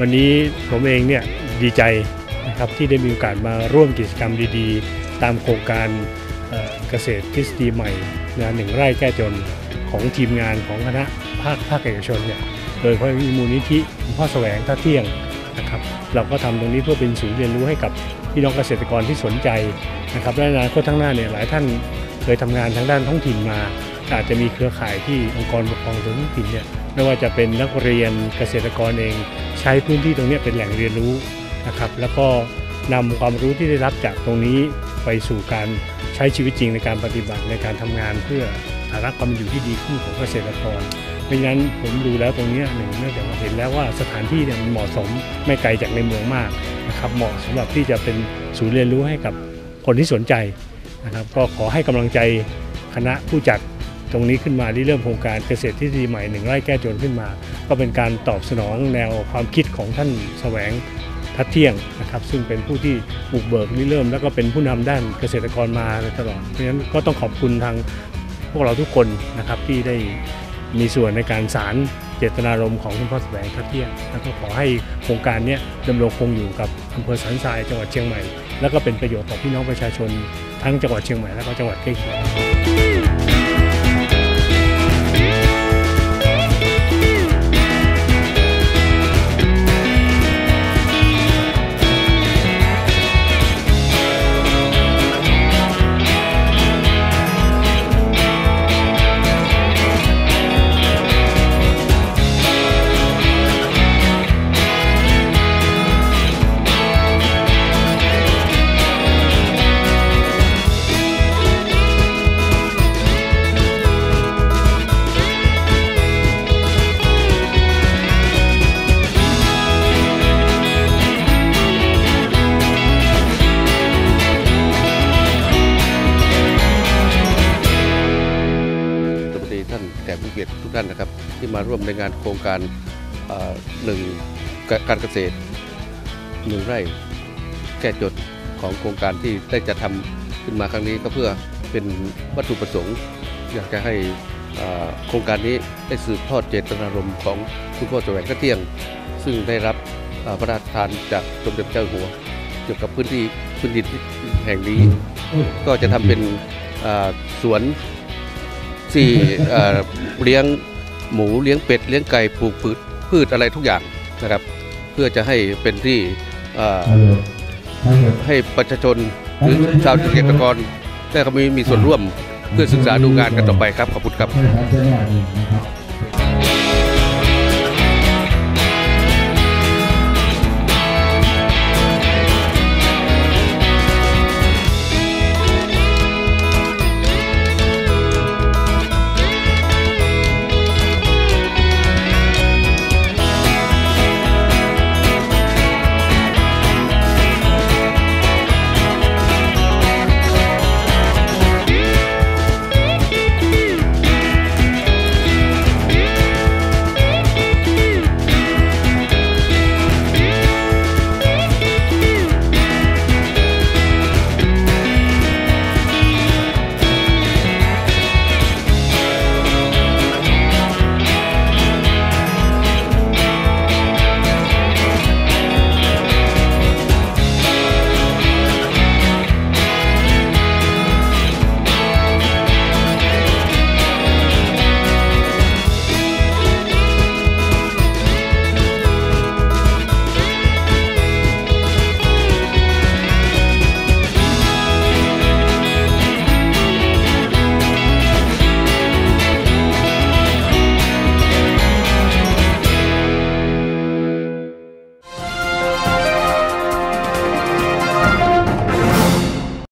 วันนี้ผมเองเนี่ยดีใจนะครับที่ได้มีโอกาสมาร่วมกิจกรรมดีๆ ตามโครงการเกษตรทฤษฎีใหม่นะหนึ่งไร่แก้จนของทีมงานของคณะภาคภาคเอกชนเนี่ยโดยเฉพาะมีมูลนิธิพ่อแสวงท่าเที่ยงนะครับเราก็ทำตรงนี้เพื่อเป็นศูนย์เรียนรู้ให้กับพี่น้องเกษตรกรที่สนใจนะครับและในอนาคตข้างหน้าเนี่ยหลายท่านเคยทำงานทางด้านท้องถิ่นมา อาจจะมีเครือข่ายที่องค์กรปกครองส่วนท้องถิ่นเนี่ยไม่ว่าจะเป็นนักเรียนเกษตรกรเอง ใช้พื้นที่ตรงนี้เป็นแหล่งเรียนรู้นะครับ แล้วก็นำความรู้ที่ได้รับจากตรงนี้ไปสู่การใช้ชีวิตจริงในการปฏิบัติในการทำงานเพื่อฐานะความอยู่ที่ดีขึ้นของเกษตรกรเพราะฉะนั้นผมดูแล้วตรงนี้หนึ่งเนื่องจากว่าเห็นแล้วว่าสถานที่เนี่ยมันเหมาะสมไม่ไกลจากในเมืองมากนะครับเหมาะสำหรับที่จะเป็นศูนย์เรียนรู้ให้กับคนที่สนใจนะครับ ก็ขอให้กำลังใจคณะผู้จัด ตรงนี้ขึ้นมาที่เริ่มโครงการเกษตรทฤษฎีใหม่หนึ่งไร่แก้จนขึ้นมา ก็เป็นการตอบสนองแนวความคิดของท่านแสวงทัดเที่ยงนะครับซึ่งเป็นผู้ที่บุกเบิกริเริ่ม แล้วก็เป็นผู้นำด้านเกษตรกรมาตลอดเพราะฉะนั้นก็ต้องขอบคุณทางพวกเราทุกคนนะครับที่ได้มีส่วนในการสารเจตนารมณ์ของคุณพ่อแสวงทัดเที่ยงแล้วก็ขอให้โครงการนี้ดำรงคงอยู่กับอำเภอสันทรายจังหวัดเชียงใหม่ แล้วก็เป็นประโยชน์ต่อพี่น้องประชาชนทั้งจังหวัดเชียงใหม่และก็จังหวัดใกล้เคียงานนะครับ ที่มาร่วมในงานโครงการหนึ่งการเกษตรหนึ่งไร่แก้จดของโครงการที่ได้จะทำขึ้นมาครั้งนี้ก็เพื่อเป็นวัตถุประสงค์ อยากจะให้โครงการนี้ได้สืบทอดเจตนารมณ์ของคุณพ่อแสวงกระเทียง ซึ่งได้รับพระราชทานจากสมเด็จเจ้าหัว เกี่ยวกับพื้นที่พื้นดินแห่งนี้ ก็จะทำเป็นสวนที่เลี้ยง หมูเลี้ยงเป็ดเลี้ยงไก่ปลูกพืชพืชอะไรทุกอย่างนะครับ เพื่อจะให้เป็นที่เอ่อให้ประชาชนหรือชาวเกษตรกรได้เขามีมีส่วนร่วมเพื่อศึกษาดูงานกันต่อไปครับขอบคุณครับไม่ทันจะแน่ดีนะครับ